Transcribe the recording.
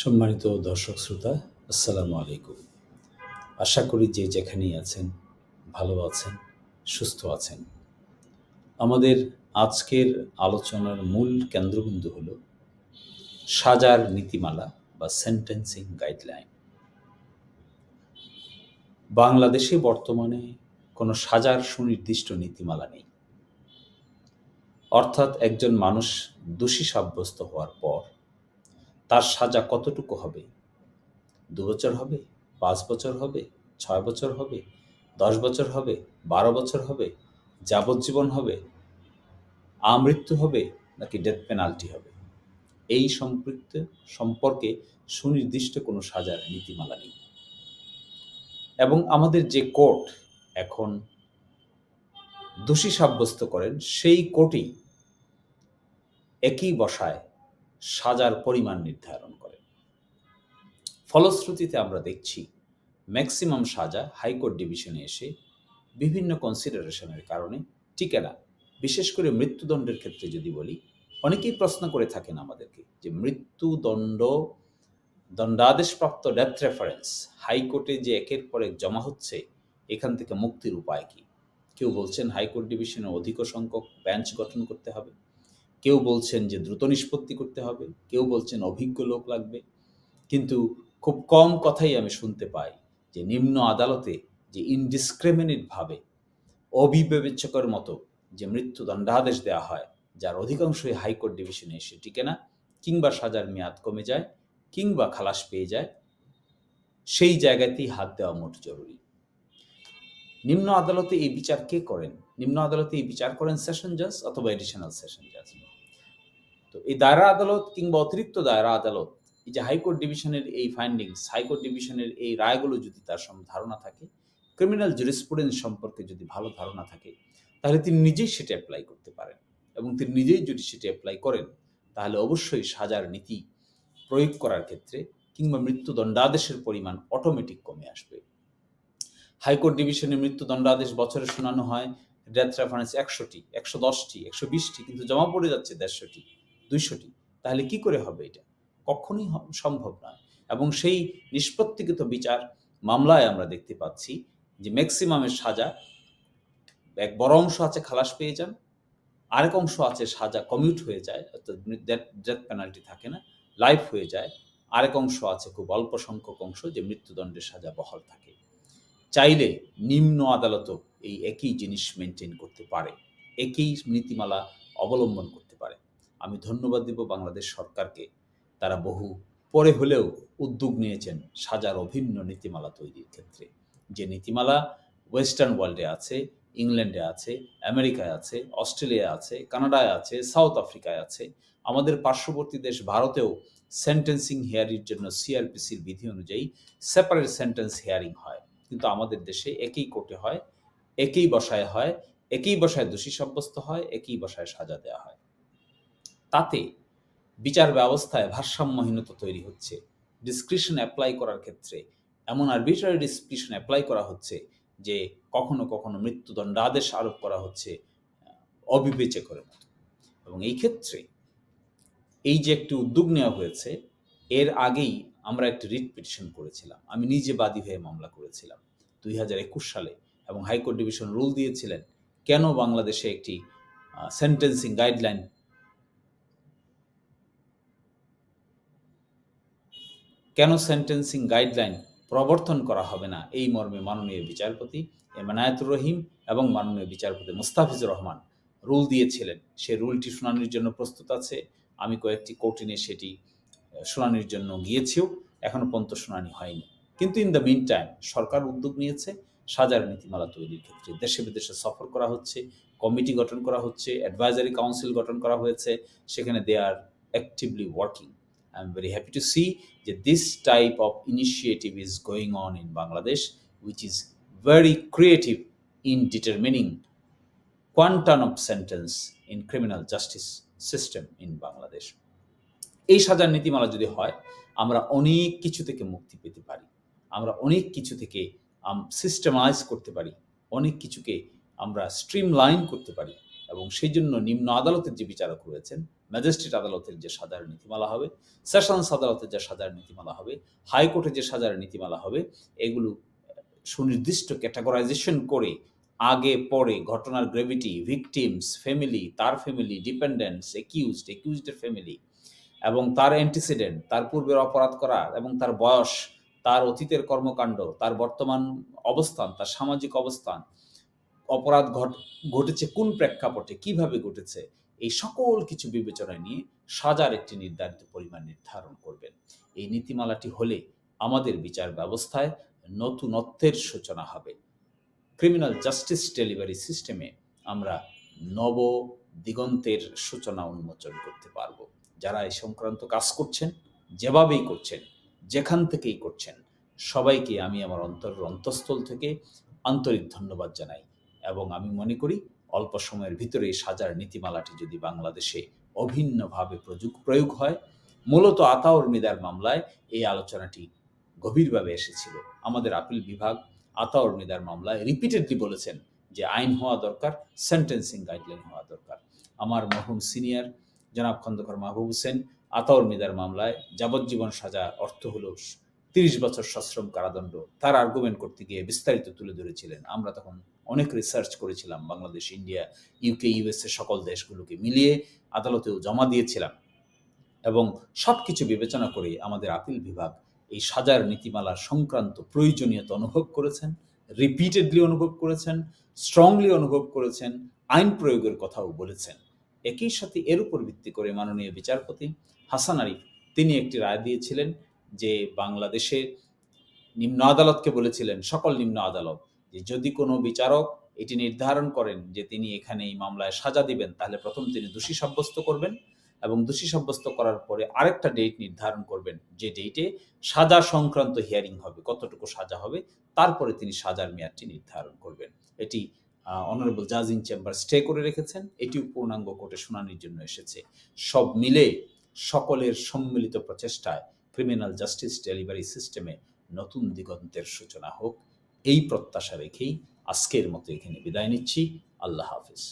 সম্মানিত দর্শক শ্রোতা, আসসালামু আলাইকুম। আশা করি যে যেখানেই আছেন, ভালো আছেন, সুস্থ আছেন। আমাদের আজকের আলোচনার মূল কেন্দ্রবিন্দু হল সাজার নীতিমালা বা সেন্টেন্সিং গাইডলাইন। বাংলাদেশে বর্তমানে কোনো সাজার সুনির্দিষ্ট নীতিমালা নেই। অর্থাৎ একজন মানুষ দোষী সাব্যস্ত হওয়ার তার সাজা কতটুকু হবে? দু বছর হবে? পাঁচ বছর হবে? ছয় বছর হবে? দশ বছর হবে? বারো বছর হবে? যাবজ্জীবন হবে? আমৃত্যু হবে? নাকি ডেথ পেনাল্টি হবে? এই সম্পৃক্ত সম্পর্কে সুনির্দিষ্ট কোনো সাজার নীতিমালা নেই। এবং আমাদের যে কোর্ট এখন দোষী সাব্যস্ত করেন, সেই কোর্টই একই বসায় সাজার পরিমাণ নির্ধারণ করে ফলশ্রুতিতে আমরা দেখছি, ম্যাক্সিমাম সাজা হাইকোর্ট ডিভিশনে এসে বিভিন্ন কনসিডারেশনের কারণে টিকে না বিশেষ করে মৃত্যুদণ্ডের ক্ষেত্রে যদি বলি, অনেকেই প্রশ্ন করে থাকেন আমাদেরকে যে মৃত্যুদণ্ড, দণ্ডাদেশপ্রাপ্ত ডেথ রেফারেন্স হাইকোর্টে যে একের পর এক জমা হচ্ছে, এখান থেকে মুক্তির উপায় কি? কেউ বলছেন হাইকোর্ট ডিভিশনে অধিক সংখ্যক বেঞ্চ গঠন করতে হবে। কেউ বলছেন যে দ্রুত নিষ্পত্তি করতে হবে, কেউ বলছেন অভিজ্ঞ লোক লাগবে। কিন্তু খুব কম কথাই আমি শুনতে পাই যে নিম্ন আদালতে যে ইনডিসক্রিমিনেটভাবে অবিবেচকের মতো যে মৃত্যুদণ্ডাদেশ দেওয়া হয়, যার অধিকাংশই হাইকোর্ট ডিভিশনে এসে টিকে না, কিংবা সাজার মেয়াদ কমে যায়, কিংবা খালাস পেয়ে যায়, সেই জায়গাতেই হাত দেওয়া মোট জরুরি। নিম্ন আদালতে এই বিচার কে করেন? নিম্ন আদালতে এই বিচার করেন সেশন জাজ অথবা এডিশনাল সেশন জাজ তো এই দায়রা আদালত কিংবা অতিরিক্ত দায়রা আদালত, এই যে হাইকোর্ট ডিভিশনের এই ফাইন্ডিংস হাইকোর্ট ডিভিশনের এই রায়গুলো যদি তার সঙ্গে ধারণা থাকে ক্রিমিনাল জুরিসপ্রুডেন্স সম্পর্কে যদি ভালো ধারণা থাকে, তাহলে তিনি নিজেই সেটা অ্যাপ্লাই করতে পারেন। এবং তিনি নিজেই যদি সেটা অ্যাপ্লাই করেন, তাহলে অবশ্যই সাজার নীতি প্রয়োগ করার ক্ষেত্রে কিংবা মৃত্যুদণ্ডাদেশের পরিমাণ অটোমেটিক কমে আসবে। হাইকোর্ট ডিভিশনে মৃত্যুদণ্ডাদেশ বছরে শোনানো হয় ডেথ রেফারেন্স একশোটি, একশো দশটি, একশো বিশটি, কিন্তু জমা পড়ে যাচ্ছে দেড়শোটি। দুইশোটি। তাহলে কি করে হবে এটা? কখনোই সম্ভব নয়। এবং সেই নিষ্পত্তিগত বিচার মামলায় আমরা দেখতে পাচ্ছি যে ম্যাক্সিমামের সাজা এক বড় অংশ আছে খালাস পেয়ে যান, আরেক অংশ আছে সাজা কমিউট হয়ে যায়, অর্থাৎ ডেথ পেনাল্টি থাকে না, লাইফ হয়ে যায়। আরেক অংশ আছে খুব অল্প সংখ্যক অংশ যে মৃত্যুদণ্ডের সাজা বহাল থাকে। চাইলে নিম্ন আদালতও এই একই জিনিস মেনটেন করতে পারে। একই নীতিমালা অবলম্বন করতে আমি ধন্যবাদ দিব বাংলাদেশ সরকারকে। তারা বহু পরে হলেও উদ্যোগ নিয়েছেন সাজার অভিন্ন নীতিমালা তৈরির ক্ষেত্রে। যে নীতিমালা ওয়েস্টার্ন ওয়ার্ল্ডে আছে, ইংল্যান্ডে আছে, আমেরিকায় আছে অস্ট্রেলিয়া আছে, কানাডায় আছে, সাউথ আফ্রিকায় আছে, আমাদের পার্শ্ববর্তী দেশ ভারতেও সেন্টেন্সিং হেয়ারির জন্য সিআরপিসির বিধি অনুযায়ী সেপারেট সেন্টেন্স হেয়ারিং হয়। কিন্তু আমাদের দেশে একই কোর্টে হয়, একই বসায় হয়, একই বসায় দোষী সাব্যস্ত হয়, একই বসায় সাজা দেওয়া হয়। তাতে বিচার ব্যবস্থায় ভারসাম্যহীনতা তৈরি হচ্ছে। ডিসক্রিপশন অ্যাপ্লাই করার ক্ষেত্রে এমন আরবিট্রারি ডিসক্রিপশন অ্যাপ্লাই করা হচ্ছে যে কখনো কখনো মৃত্যুদণ্ড আদেশ আরোপ করা হচ্ছে অবিবেচকের মতো। এবং এই ক্ষেত্রে এই যে একটি উদ্যোগ নেওয়া হয়েছে, এর আগেই আমরা একটি রিট পিটিশন করেছিলাম। আমি নিজে বাদী হয়ে মামলা করেছিলাম দুই হাজার একুশ সালে এবং হাইকোর্ট ডিভিশন রুল দিয়েছিলেন কেন বাংলাদেশে একটি সেন্টেন্সিং গাইডলাইন কেন সেন্টেন্সিং গাইডলাইন প্রবর্তন করা হবে না? এই মর্মে মাননীয় বিচারপতি এমানায়াতুর রহিম এবং মাননীয় বিচারপতি মুস্তাফিজুর রহমান রুল দিয়েছিলেন। সে রুলটি শুনানির জন্য প্রস্তুত আছে। আমি কয়েকটি কোর্টিনে সেটি শুনানির জন্য গিয়েছিও এখনও পর্যন্ত শুনানি হয়নি। কিন্তু ইন দ্য মিন টাইম সরকার উদ্যোগ নিয়েছে, সাজার নীতিমালা তৈরির ক্ষেত্রে দেশে বিদেশে সফর করা হচ্ছে, কমিটি গঠন করা হচ্ছে অ্যাডভাইজারি কাউন্সিল গঠন করা হয়েছে, সেখানে they are actively working am very happy to see যে this type of initiative is going on in Bangladesh which is very creative in determining quantum of sentence in criminal justice system in Bangladesh এই সাজার নীতিমালা যদি হয়, আমরা অনেক কিছু থেকে মুক্তি পেতে পারি। আমরা অনেক কিছু থেকে সিস্টেমাইজ করতে পারি। অনেক কিছুকে আমরা স্ট্রিম লাইন করতে পারি। এবং সেই জন্য নিম্ন আদালতের যে বিচারক রয়েছেন, ম্যাজিস্ট্রেট আদালতের যে সাজার নীতিমালা হবে, সেশনস আদালতের যে সাজার নীতিমালা হবে হাইকোর্টে যে সাজার নীতিমালা হবে, এগুলো সুনির্দিষ্ট ক্যাটাগরাইজেশন করে আগে, পরে ঘটনার গ্রেভিটি ভিকটিমস, ফ্যামিলি, তার ফ্যামিলি, ডিপেন্ডেন্টস একিউজড একিউজডের ফ্যামিলি এবং তার অ্যান্টিসিডেন্ট, তার পূর্বের অপরাধ করা এবং তার বয়স, তার অতীতের কর্মকাণ্ড, তার বর্তমান অবস্থান, তার সামাজিক অবস্থান অপরাধ ঘট- ঘটেছে কোন প্রেক্ষাপটে, কীভাবে ঘটেছে, এই সকল কিছু বিবেচনায় নিয়ে সাজার একটি নির্ধারিত পরিমাণ নির্ধারণ করবেন। এই নীতিমালাটি হলে আমাদের বিচার ব্যবস্থায় নতুনত্বের সূচনা হবে। ক্রিমিনাল জাস্টিস ডেলিভারি সিস্টেমে আমরা নব দিগন্তের সূচনা উন্মোচন করতে পারব। যারা এই সংক্রান্ত কাজ করছেন, যেভাবেই করছেন, যেখান থেকেই করছেন, সবাইকে আমি আমার অন্তর অন্তঃস্থল থেকে আন্তরিক ধন্যবাদ জানাই। এবং আমি মনে করি অল্প সময়ের ভিতরে এই সাজার নীতিমালাটি যদি বাংলাদেশে অভিন্নভাবে প্রয়োগ হয়, মূলত আতাউর মিদার মামলায় এই আলোচনাটি গভীরভাবে এসেছিল। আমাদের আপিল বিভাগ আতাউর মিদার মামলায় রিপিটেডলি বলেছেন যে আইন হওয়া দরকার সেন্টেন্সিং গাইডলাইন হওয়া দরকার। আমার মরহুম সিনিয়র জনাব খন্দকার মাহবুব হোসেন, আতাউর মিদার মামলায় যাবজ্জীবন সাজা অর্থ হল তিরিশ বছর সশ্রম কারাদণ্ড। তার আর্গুমেন্ট করতে গিয়ে বিস্তারিত তুলে ধরেছিলেন। আমরা তখন অনেক রিসার্চ করেছিলাম, বাংলাদেশ ইন্ডিয়া ইউকে ইউএসএ সকল দেশগুলোকে মিলিয়ে আদালতেও জমা দিয়েছিলাম। এবং সব কিছু বিবেচনা করে আমাদের আপিল বিভাগ এই সাজার নীতিমালার সংক্রান্ত প্রয়োজনীয়তা অনুভব করেছেন রিপিটেডলি অনুভব করেছেন স্ট্রংলি অনুভব করেছেন, আইন প্রয়োগের কথাও বলেছেন। একই সাথে এর উপর ভিত্তি করে মাননীয় বিচারপতি হাসান আরিফ তিনি একটি রায় দিয়েছিলেন যে বাংলাদেশে নিম্ন আদালতকে বলেছিলেন, সকল নিম্ন আদালত যে যদি কোনো বিচারক এটি নির্ধারণ করেন যে তিনি এখানে এই মামলায় সাজা দিবেন, তাহলে প্রথম তিনি দোষী সাব্যস্ত করবেন এবং দোষী সাব্যস্ত করার পরে আরেকটা ডেট নির্ধারণ করবেন, যে ডেটে সাজা সংক্রান্ত হিয়ারিং হবে, কতটুকু সাজা হবে, তারপরে তিনি সাজার মেয়াদটি নির্ধারণ করবেন। এটি অনারেবল জাজিং চেম্বার স্টে করে রেখেছেন, এটিও পূর্ণাঙ্গ কোর্টে শুনানির জন্য এসেছে। সব মিলে সকলের সম্মিলিত প্রচেষ্টায় ক্রিমিনাল জাস্টিস ডেলিভারি সিস্টেমে নতুন দিগন্তের সূচনা হোক। এই প্রত্যাশা রেখেই আজকের মতো এখানে বিদায় নিচ্ছি। আল্লাহ হাফিজ।